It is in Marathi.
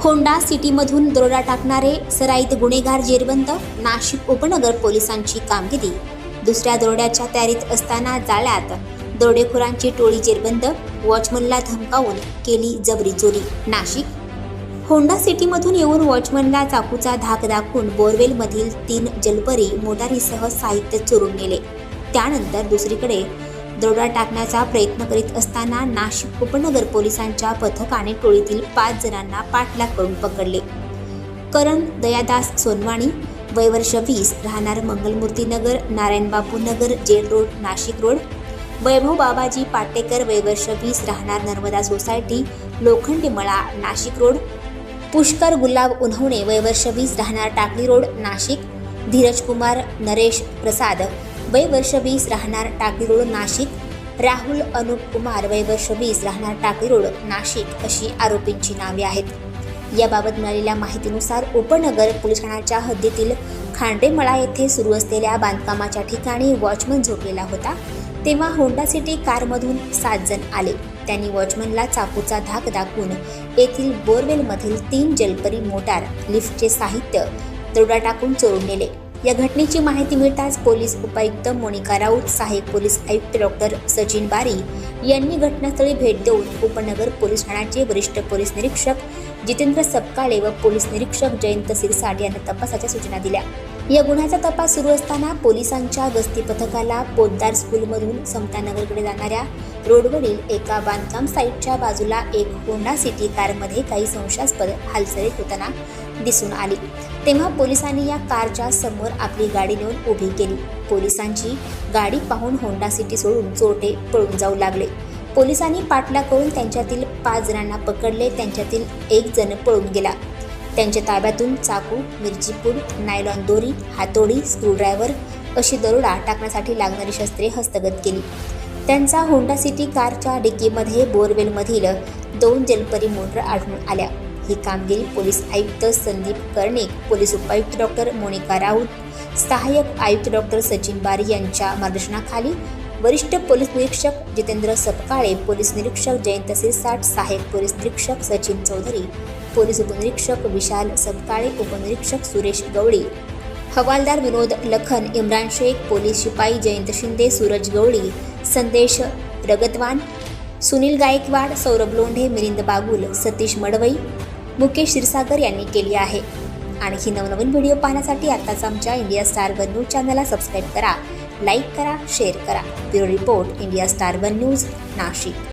होंडा सिटीमधून दरोडा टाकणारे सराईत गुन्हेगार जेरबंद नाशिक उपनगर पोलिसांची कामगिरी. दुसऱ्या दरोड्याच्या तयारीत असताना जाळ्यात दरोडेखोरांची टोळी जेरबंद वॉचमनला धमकावून केली जबरी चोरी. नाशिक होंडा सिटीमधून येऊन वॉचमनला चाकूचा धाक दाखवून बोरवेलमधील तीन जलपरी मोटारीसह साहित्य चोरून नेले. त्यानंतर दुसरीकडे दरोडा टाकण्याचा प्रयत्न करीत असताना नाशिक उपनगर पोलिसांच्या पथकाने टोळीतील पाच जणांना पाठलाग करून पकडले. करण दयादास सोनवाणी वयवर्ष वीस राहणार Mangalmurti Nagar Narayanbapu Nagar jail road Nashik road Vaibhav Babaji Patekar वयवर्ष वीस राहणार नर्मदा सोसायटी लोखंडी मळा नाशिक रोड पुष्कर गुलाब उन्हवणे वयवर्ष वीस राहणार टाकली रोड नाशिक धीरज कुमार नरेश प्रसाद. वय वर्ष वीस राहणार टाकळी रोड नाशिक. राहुल अनुप कुमार वय वर्ष वीस राहणार टाकळी रोड नाशिक अशी आरोपींची नावे आहेत. याबाबत मिळालेल्या माहितीनुसार उपनगर पोलीस ठाण्याच्या हद्दीतील खांडेमळा येथे सुरू असलेल्या बांधकामाच्या ठिकाणी वॉचमन झोपलेला होता. तेव्हा होंडा सिटी कारमधून सात जण आले. त्यांनी वॉचमनला चाकूचा धाक दाखवून येथील बोरवेलमधील तीन जलपरी मोटार लिफ्टचे साहित्य दरोडा टाकून चोरून नेले. या घटनेची माहिती मिळताच पोलीस उपायुक्त मोनिका राऊत सहाय्यक पोलीस आयुक्त डॉक्टर सचिन बारी यांनी घटनास्थळी भेट देऊन उपनगर पोलीस ठाण्याचे वरिष्ठ पोलीस निरीक्षक जितेंद्र सपकाळे व पोलीस निरीक्षक जयंत सिरसाट यांना तपासाच्या सूचना दिल्या. या गुन्ह्याचा तपास सुरू असताना पोलिसांच्या गस्ती पथकाला पोद्दार स्कूलमधून समतानगरकडे जाणाऱ्या रोडवरील एका बांधकाम साईटच्या बाजूला एक होंडा सिटी कारमध्ये काही संशयास्पद हालचाली होताना दिसून आली. तेव्हा पोलिसांनी या कारच्या समोर आपली गाडी नेऊन उभी केली. पोलिसांची गाडी पाहून होंडा सिटी सोडून चोरटे पळून जाऊ लागले. पोलिसांनी पाठलाग करून त्यांच्यातील पाच जणांना पकडले. त्यांच्यातील एक जण पळून गेला. त्यांच्या ताब्यातून चाकू मिरचीपूर नायलॉन दोरी हातोडी स्क्रूड्रायव्हर अशी दरोडा टाकण्यासाठी लागणारी शस्त्रे हस्तगत केली. त्यांचा होंडा सिटी कारच्या डिक्कीमध्ये बोरवेलमधील दोन जलपरी मोटर आढळून आल्या. ही कामगिरी पोलीस आयुक्त संदीप कर्णिक पोलीस उपायुक्त डॉक्टर मोनिका राऊत सहाय्यक आयुक्त डॉक्टर सचिन बारी यांच्या मार्गदर्शनाखाली वरिष्ठ पोलीस निरीक्षक जितेंद्र सपकाळे पोलीस निरीक्षक जयंत सिरसाट सहाय्यक पोलीस निरीक्षक सचिन चौधरी पोलीस उपनिरीक्षक विशाल सपकाळे उपनिरीक्षक सुरेश गवळी. हवालदार विनोद लखन इम्रान शेख पोलीस शिपाई जयंत शिंदे सूरज गवळी संदेश रगतवान सुनील गायकवाड सौरभ लोंढे मिलिंद बागुल सतीश मडवई मुकेश क्षीरसागर यांनी केली आहे. आणखी नवनवीन व्हिडिओ पाहण्यासाठी आत्ताच आमच्या इंडिया स्टार वन न्यूज चॅनलला सबस्क्राईब करा. लाईक करा शेअर करा. Bureau report India star one news Nashik.